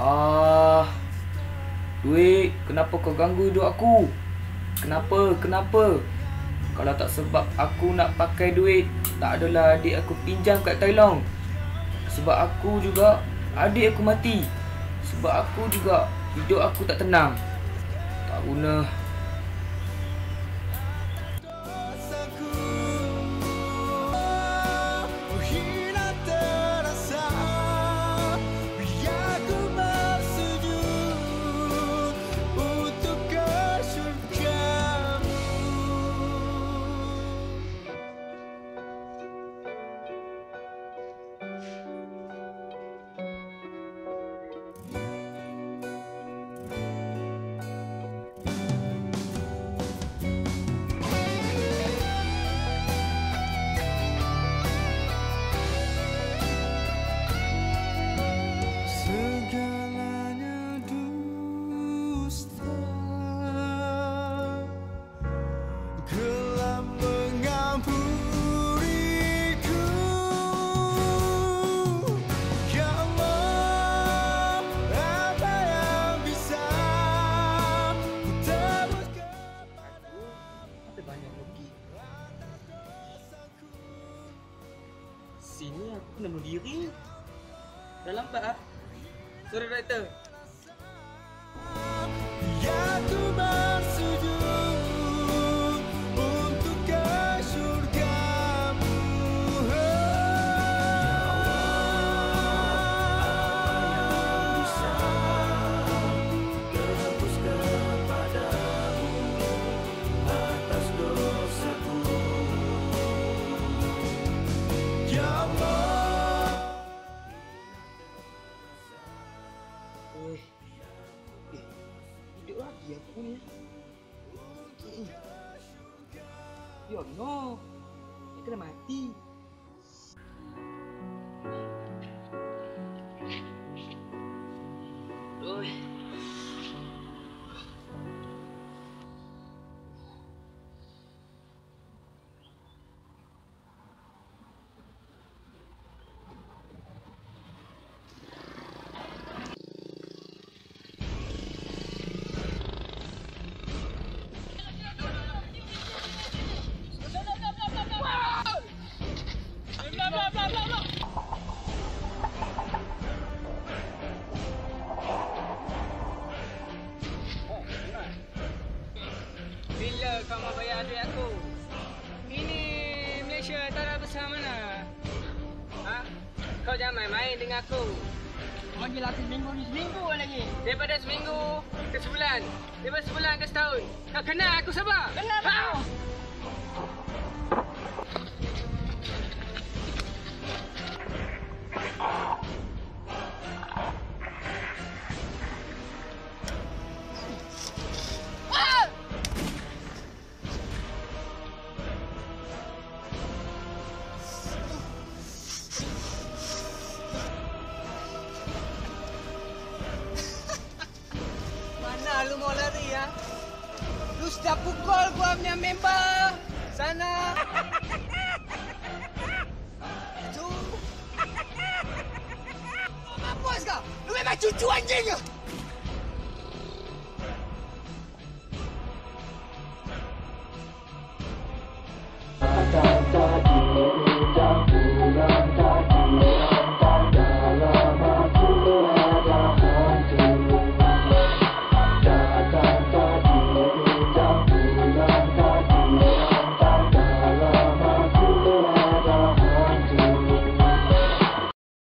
Ah, duit, kenapa kau ganggu hidup aku? Kenapa? Kenapa? Kalau tak sebab aku nak pakai duit, tak adalah adik aku pinjam kat Thailand. Sebab aku juga, adik aku mati. Sebab aku juga, hidup aku tak tenang. Tak guna. Sini aku kena bunuh diri. Dah lambat ah. Sorry director. Ya ku Lagi aku ni. Ya no. Dia kena mati. Kau mau bayar duit aku? Ini Malaysia tanah besar mana? Ha? Kau jangan main-main dengan aku. Panggil aku seminggu ni seminggu lagi. Daripada seminggu ke sebulan. Daripada sebulan ke setahun. Kau kenal aku sabar? Kenal ha? Mana Lu sudah pukul gua punya member. Sana. Itu. Mampus kau. Lu memang cucu anjing.